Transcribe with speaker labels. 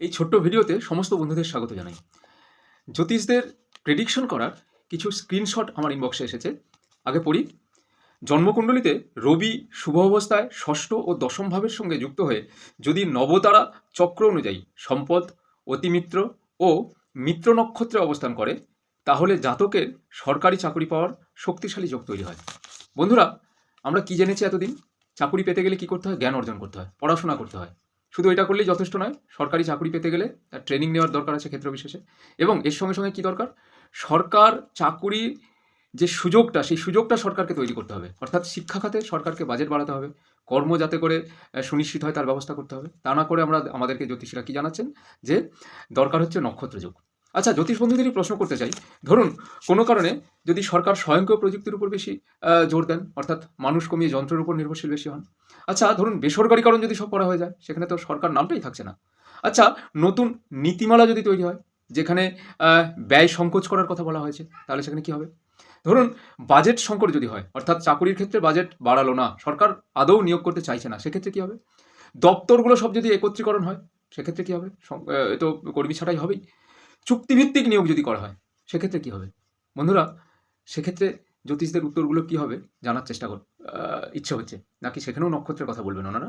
Speaker 1: এই ছোট্ট ভিডিওতে সমস্ত বন্ধুদের স্বাগত জানাই। জ্যোতিষদের প্রেডিকশন করার কিছু স্ক্রিনশট আমার ইনবক্সে এসেছে। আগে পড়ি। জন্মকুণ্ডলিতে রবি শুভ অবস্থায় ষষ্ঠ ও দশম ভাবের সঙ্গে যুক্ত হয়ে যদি নবতারা চক্র অনুযায়ী সম্পদ, অতিমিত্র ও মিত্র নক্ষত্রে অবস্থান করে, তাহলে জাতকের সরকারি চাকরি পাওয়ার শক্তিশালী যোগ তৈরি হয়। বন্ধুরা, আমরা কি জেনেছি এতদিন? চাকরি পেতে গেলে কি করতে হয়? জ্ঞান অর্জন করতে হয়, পড়াশোনা করতে হয়। শুধু এটা করলেই যথেষ্ট নয়, সরকারি চাকরি পেতে গেলে তার ট্রেনিং নেওয়ার দরকার আছে ক্ষেত্র বিশেষে এবং এর সঙ্গে সঙ্গে কি দরকার? সরকার চাকুরি যে সুযোগটা, সেই সুযোগটা সরকারকে তৈরি করতে হবে। অর্থাৎ শিক্ষা খাতে সরকারকে বাজেট বাড়াতে হবে। কর্ম যাতে করে সুনিশ্চিত হয় তার ব্যবস্থা করতে হবে। তা না করে আমরা আমাদেরকে জ্যোতিষীরা কী জানাচ্ছেন? যে দরকার হচ্ছে নক্ষত্র যুগ। আচ্ছা জ্যোতিষ বন্ধুদেরই প্রশ্ন করতে চাই। ধরুন, কোনো কারণে যদি সরকার স্বয়ংক্রিয় প্রযুক্তির উপর বেশি জোর দেন, অর্থাৎ মানুষ কমিয়ে যন্ত্রের উপর নির্ভরশীল বেশি হন। আচ্ছা ধরুন, বেসরকারিকরণ যদি সব করা হয়ে যায়, সেখানে তো সরকার নামটাই থাকছে না। আচ্ছা নতুন নীতিমালা যদি তৈরি হয়, যেখানে ব্যয় সংকোচ করার কথা বলা হয়েছে, তাহলে সেখানে কি হবে? ধরুন, বাজেট সংকট যদি হয়, অর্থাৎ চাকুরির ক্ষেত্রে বাজেট বাড়ালো না, সরকার আদৌ নিয়োগ করতে চাইছে না, সেক্ষেত্রে কি হবে? দপ্তরগুলো সব যদি একত্রীকরণ হয়, সেক্ষেত্রে কি হবে? তো কর্মী ছাড়াই হবেই। চুক্তিভিত্তিক নিয়োগ যদি করা হয়, সেক্ষেত্রে কি হবে? বন্ধুরা, সেক্ষেত্রে জ্যোতিষদের উত্তরগুলো কি হবে জানার চেষ্টা কর ইচ্ছে হচ্ছে। নাকি সেখানেও নক্ষত্রের কথা বলবেন ওনারা?